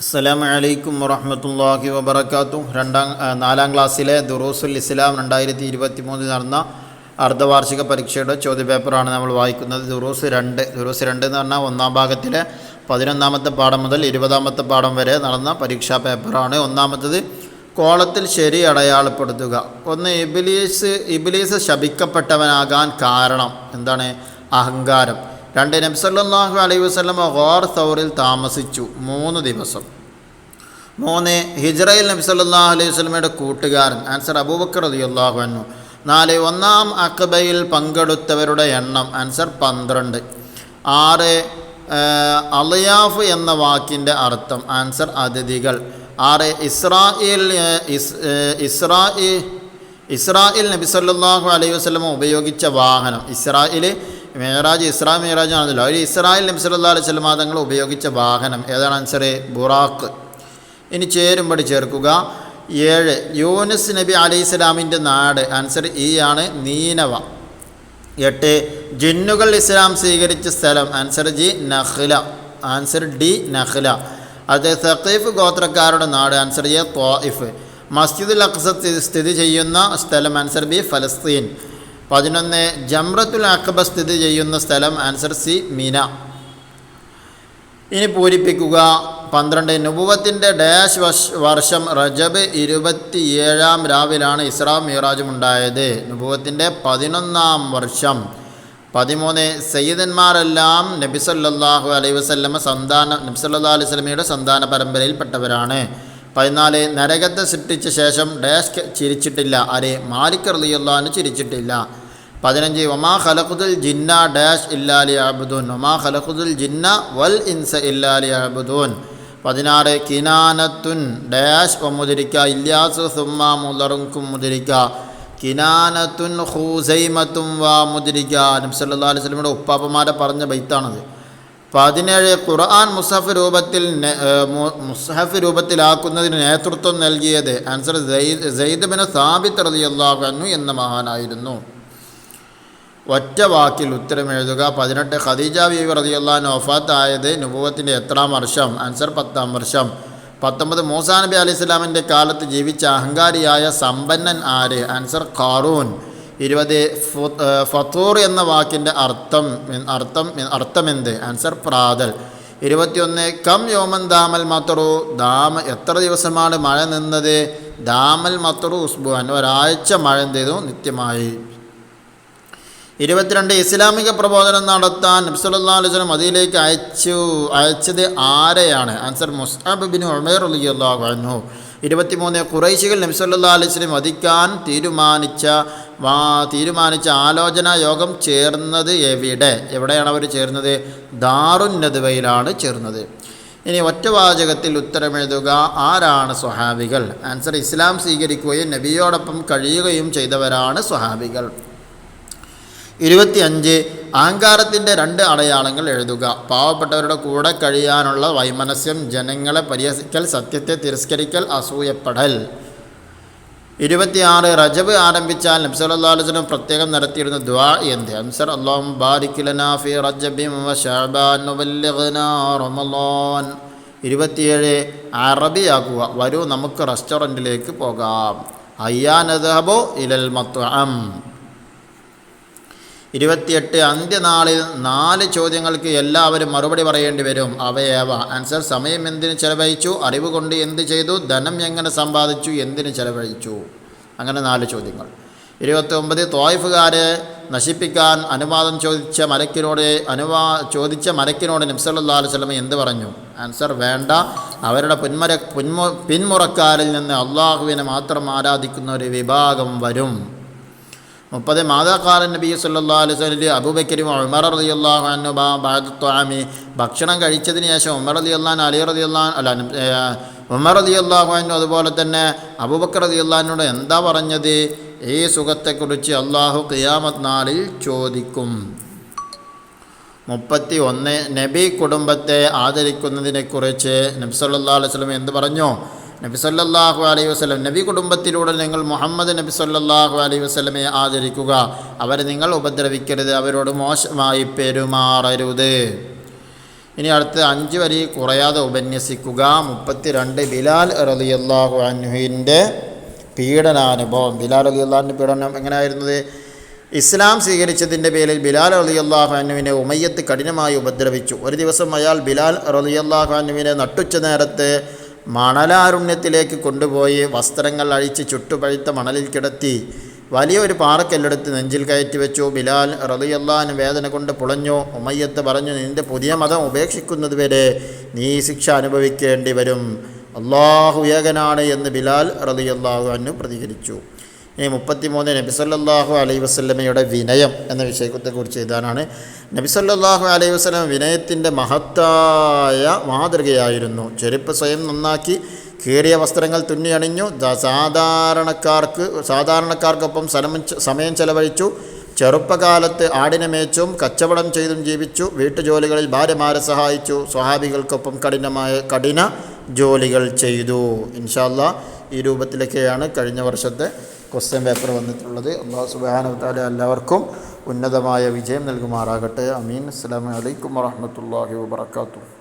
അസ്സലാമു അലൈക്കും വറഹമത്തല്ലാഹി വബർക്കാത്തു രണ്ടാം നാലാം ക്ലാസ്സിലെ ദുറൂസുൽ ഇസ്ലാം രണ്ടായിരത്തി ഇരുപത്തി മൂന്നിൽ നടന്ന അർദ്ധവാർഷിക പരീക്ഷയുടെ ചോദ്യപേപ്പറാണ് നമ്മൾ വായിക്കുന്നത്. ദുറൂസ് രണ്ട് ദുറൂസ് രണ്ട് എന്ന് പറഞ്ഞാൽ ഒന്നാം ഭാഗത്തിലെ പതിനൊന്നാമത്തെ പാഠം മുതൽ ഇരുപതാമത്തെ പാഠം വരെ നടന്ന പരീക്ഷാ പേപ്പറാണ്. ഒന്നാമത്തത് കോളത്തിൽ ശരി അടയാളപ്പെടുത്തുക. ഒന്ന് ഇബിലീസ് ഇബിലീസ് ശപിക്കപ്പെട്ടവനാകാൻ കാരണം. എന്താണ്? അഹങ്കാരം. രണ്ട് നബ്സല്ലാഹു അലൈഹി വസ്ലമ ഗോർ സൗറിൽ താമസിച്ചു. മൂന്ന് ദിവസം. മൂന്ന് ഹിജ്റയിൽ നബ്സല്ലാഹു അലൈഹി വസ്ലമയുടെ കൂട്ടുകാരൻ ആൻസർ അബൂബക്കർ റളിയല്ലാഹു അൻഹു. നാല് ഒന്നാം അക്ബയിൽ പങ്കെടുത്തവരുടെ എണ്ണം ആൻസർ പന്ത്രണ്ട്. ആറ് അലയാഫ് എന്ന വാക്കിന്റെ അർത്ഥം ആൻസർ അതിഥികൾ. ആറ് ഇസ്രായേൽ ഇസ്രായേൽ ഇസ്രായേൽ നബി സല്ലല്ലാഹു അലൈഹി വസല്ലമ ഉപയോഗിച്ച വാഹനം ഇസ്രായേൽ മേറാജ് ഇസ്രാ മേറാജ് ആണല്ലോ അവർ ഇസ്രായേൽ നബി സല്ലല്ലാഹു അലൈഹി തങ്ങൾ ഉപയോഗിച്ച വാഹനം. ഏതാണ് ആൻസർ ബുറാഖ്. ഇനി ചേരുമ്പടി ചേർക്കുക. ഏഴ് യൂനസ് നബി അലൈഹി സ്വലാമിന്റെ നാട്. ആൻസർ ഈ ആണ് നീനവ. എട്ട് ജിന്നുകൾ ഇസ്ലാം സ്വീകരിച്ച സ്ഥലം. ആൻസർ ജി നഹ്ല ആൻസർ ഡി നഹ്ല അത് സഖീഫ് ഗോത്രക്കാരുടെ നാട്. ആൻസർ എ ത്വായിഫ് മസ്ജിദുൽ അക്സ സ്ഥിതി ചെയ്യുന്ന സ്ഥലം ആൻസർ ബി ഫലസ്തീൻ. പതിനൊന്ന് ജംറത്തുൽ അഖബ സ്ഥിതി ചെയ്യുന്ന സ്ഥലം ആൻസർ സി മീന. ഇനി പൂരിപ്പിക്കുക. പന്ത്രണ്ട് നുപുവത്തിന്റെ ഡാഷ് വർഷം റജബ് ഇരുപത്തിയേഴാം രാവിലാണ് ഇസ്രാ മീറാജും ഉണ്ടായത്. നുപുവത്തിന്റെ പതിനൊന്നാം വർഷം. പതിമൂന്ന് സയ്യിദന്മാരെല്ലാം നബിസല്ലാഹു അലൈഹി വസല്ലമ സന്താന നബിസല്ലാ അലൈഹി സ്വലമിയുടെ സന്താന പരമ്പരയിൽപ്പെട്ടവരാണ്. പതിനാല് നരകത്തെ സൃഷ്ടിച്ച ശേഷം ഡാഷ് ചിരിച്ചിട്ടില്ല. അരെ മാലിക് റലിയുള്ള ചിരിച്ചിട്ടില്ല. പതിനഞ്ച് ഒമാ ഖലഖുദുൽ ജിന്ന ഡാഷ് ഇല്ലാലി അബുദൂൻ ഒമാ ഖലഖുദുൽ ജിന്ന വൽ ഇൻസ ഇല്ലാലി അബുദൂൻ. പതിനാറ് കിനാനത്തുൻ ഡാഷ് ഒമുദരിക്ക ഇല്യാസ് സുമ്മ മുലറുക്കും മുതിരിക്ക. കിനാനത്തുൻ ഹൂസൈമത്തും വാ മുതിരിക്ക. നബ്സല്ലാ അലൈഹി സ്വലമിയുടെ ഉപ്പാപ്പമാരെ പറഞ്ഞ ബൈത്താണത്. പതിനേഴ് ഖുർആൻ മുസഹഫ് രൂപത്തിൽ മുസഹഫ് രൂപത്തിലാക്കുന്നതിന് നേതൃത്വം നൽകിയത് ആൻസർ സെയ്ദ് ബിൻ സാബിത്ത് അൻഹു എന്ന മഹാനായിരുന്നു. ഒറ്റ വാക്കിൽ ഉത്തരമെഴുതുക. പതിനെട്ട് ഖദീജ ബീവി റതിയുള്ള വഫാത്തായത് നുപൂവത്തിന്റെ എത്രാം വർഷം? ആൻസർ പത്താം വർഷം. പത്തൊമ്പത് മൂസാ നബി അലൈഹി സ്വലാമിന്റെ കാലത്ത് ജീവിച്ച അഹങ്കാരിയായ സമ്പന്നൻ ആര്? ആൻസർ ഖാറൂൻ. ഇരുപത് ഫത്തൂർ എന്ന വാക്കിന്റെ അർത്ഥം അർത്ഥം അർത്ഥമെന്ത്? ആൻസർ പ്രാതൽ. ഇരുപത്തിയൊന്ന് കം യോമൻ ദാമൽ മത്തറു ദാമ എത്ര ദിവസമാണ് മഴ നിന്നത്? ദാമൽ മത്തറു ഉസ്ബുഅൻ ഒരാഴ്ച മഴ എന്ത് ചെയ്തു നിത്യമായി. ഇരുപത്തിരണ്ട് ഇസ്ലാമിക പ്രബോധനം നടത്താൻ നബ്സല്ലാ അലുസ്ലം അതിലേക്ക് അയച്ചു അയച്ചത് ആരെയാണ്? ആൻസർ മുസ്അബ് ബിൻ ഉമേർ അലിയല്ലാഹു അൻഹു. ഇരുപത്തിമൂന്ന് കുറൈശികൾ നബ്സല്ലാ അലുസ്ലം വധിക്കാൻ തീരുമാനിച്ച വാ തീരുമാനിച്ച ആലോചനാ യോഗം ചേർന്നത് എവിടെ? എവിടെയാണ് അവർ ചേർന്നത്? ദാറുൻ നദുവയിലാണ് ചേർന്നത്. ഇനി ഒറ്റവാചകത്തിൽ ഉത്തരമെഴുതുക. ആരാണ് സ്വഹാബികൾ? ആൻസർ ഇസ്ലാം സ്വീകരിക്കുകയും നബിയോടൊപ്പം കഴിയുകയും ചെയ്തവരാണ് സ്വഹാബികൾ. ഇരുപത്തിയഞ്ച് അഹങ്കാരത്തിന്റെ രണ്ട് അടയാളങ്ങൾ എഴുതുക. പാവപ്പെട്ടവരുടെ കൂടെ കഴിയാനുള്ള വൈമനസ്യം ജനങ്ങളെ പരിഹസിക്കൽ സത്യത്തെ തിരസ്കരിക്കൽ അസൂയപ്പെടൽ. ഇരുപത്തിയാറ് റജബ് ആരംഭിച്ചാൽ നബ്സല്ലാസ്ലം പ്രത്യേകം നടത്തിയിരുന്ന ദ്വാ എന്ത്? അൻസർ അള്ളാഹും ബാരിഖിലനാഫി റജബിം റമളാൻ ഇരുപത്തിയേഴ് അറബിയാക്കുക വരൂ നമുക്ക് റെസ്റ്റോറന്റിലേക്ക് പോകാം. അയ്യാനദഹബോ ഇലൽ മത്അം ഇരുപത്തിയെട്ട് അന്ത്യനാളിൽ നാല് ചോദ്യങ്ങൾക്ക് എല്ലാവരും മറുപടി പറയേണ്ടി വരും. അവയേവ. ആൻസർ സമയം എന്തിനു ചെലവഴിച്ചു? അറിവ് കൊണ്ട് എന്ത് ചെയ്തു? ധനം എങ്ങനെ സമ്പാദിച്ചു? എന്തിനു ചെലവഴിച്ചു? അങ്ങനെ നാല് ചോദ്യങ്ങൾ. ഇരുപത്തി ഒമ്പത് തോയ്ഫുകാരെ നശിപ്പിക്കാൻ അനുവാദം ചോദിച്ച മലക്കിനോട് അനുവാ ചോദിച്ച മലക്കിനോട് നബ്സല്ലാ അലുസല്ലമ എന്ത് പറഞ്ഞു? ആൻസർ വേണ്ട. അവരുടെ പിന്മര പിന്മു പിന്മുറക്കാരിൽ നിന്ന് അള്ളാഹുവിനെ മാത്രം ആരാധിക്കുന്ന ഒരു വിഭാഗം വരും. മുപ്പത് മാതാക്കാലൻ നബി സല്ലാ അലൈഹി അബൂബക്കരും ഉമർ റതി അള്ളാഹു അന്നു ബാദത്വാമി ഭക്ഷണം കഴിച്ചതിന് ശേഷം ഉമർ റതി അള്ളഹാൻ അലി റതി അല്ല ഉമർ റതി അള്ളാഹു അനു അതുപോലെ തന്നെ അബൂബക്കർ റതി അള്ളഹാനോട് എന്താ പറഞ്ഞത്? ഈ സുഖത്തെക്കുറിച്ച് അള്ളാഹു ഖിയാമത് നാളിൽ ചോദിക്കും. മുപ്പത്തി ഒന്ന് നബി കുടുംബത്തെ ആദരിക്കുന്നതിനെക്കുറിച്ച് നബ്സല്ലാ വസല്ലം എന്ത് പറഞ്ഞു? നബി സല്ലല്ലാഹു അലൈഹി വസ്ലം നബി കുടുംബത്തിലൂടെ നിങ്ങൾ മുഹമ്മദ് നബി സല്ലാഹു അലൈഹി വസ്ലമെ ആദരിക്കുക. അവരെ നിങ്ങൾ ഉപദ്രവിക്കരുത് അവരോട് മോശമായി പെരുമാറരുത്. ഇനി അടുത്ത് അഞ്ച് വരി കുറയാതെ ഉപന്യസിക്കുക. മുപ്പത്തിരണ്ട് ബിലാൽ റളിയല്ലാഹു അൻഹുവിന്റെ പീഡനാനുഭവം. ബിലാൽ റളിയല്ലാഹുവിന്റെ പീഡനം എങ്ങനെയായിരുന്നത്? ഇസ്ലാം സ്വീകരിച്ചതിന്റെ പേരിൽ ബിലാൽ റളിയല്ലാഹു അൻഹുവിനെ ഉമയ്യത്ത് കഠിനമായി ഉപദ്രവിച്ചു. ഒരു ദിവസം അയാൾ ബിലാൽ റളിയല്ലാഹു അനുവിനെ നട്ടുച്ച നേരത്ത് മണലാരുണ്യത്തിലേക്ക് കൊണ്ടുപോയി വസ്ത്രങ്ങൾ അഴിച്ച് ചുട്ടുപഴുത്ത മണലിൽ കിടത്തി വലിയൊരു പാറക്കല്ലെടുത്ത് നെഞ്ചിൽ കയറ്റി വെച്ചു. ബിലാൽ റളിയല്ലാഹു വേദന കൊണ്ട് പുളഞ്ഞു. ഉമയ്യത്ത് പറഞ്ഞു നിന്റെ പുതിയ മതം ഉപേക്ഷിക്കുന്നത് വരെ നീ ശിക്ഷ അനുഭവിക്കേണ്ടി വരും. അള്ളാഹു ഏകനാണ് എന്ന് ബിലാൽ റതിയല്ലാഹു അനു പ്രതികരിച്ചു. ഈ മുപ്പത്തിമൂന്ന് നബിസല്ലാഹു അലൈഹി വസ്ലമയുടെ വിനയം എന്ന വിഷയത്തെക്കുറിച്ച് എഴുതാനാണ്. നബിസല്ലാഹു അലൈഹി വസ്ലം വിനയത്തിന്റെ മഹത്തായ മാതൃകയായിരുന്നു. ചെരുപ്പ് സ്വയം നന്നാക്കി കീറിയ വസ്ത്രങ്ങൾ തുന്നി അണിഞ്ഞു. സാധാരണക്കാർക്ക് സാധാരണക്കാർക്കൊപ്പം സമയം ചെലവഴിച്ചു. ചെറുപ്പകാലത്ത് ആടിനെ മേച്ചും കച്ചവടം ചെയ്തും ജീവിച്ചു. വീട്ടുജോലികളിൽ ഭാര്യമാരെ സഹായിച്ചു. സ്വഹാബികൾക്കൊപ്പം കഠിനമായ കഠിന ജോലികൾ ചെയ്തു. ഇൻഷാല്ല ഈ രൂപത്തിലൊക്കെയാണ് കഴിഞ്ഞ വർഷത്തെ ക്വസ്റ്റ്യൻ പേപ്പർ വന്നിട്ടുള്ളത്. അള്ളാഹു സുബാനുത്താല എല്ലാവർക്കും ഉന്നതമായ വിജയം നൽകുമാറാകട്ടെ. അമീൻ. അസ്സാം വലൈക്കും വാഹമത്തല്ലാഹി വാബർക്കാത്തു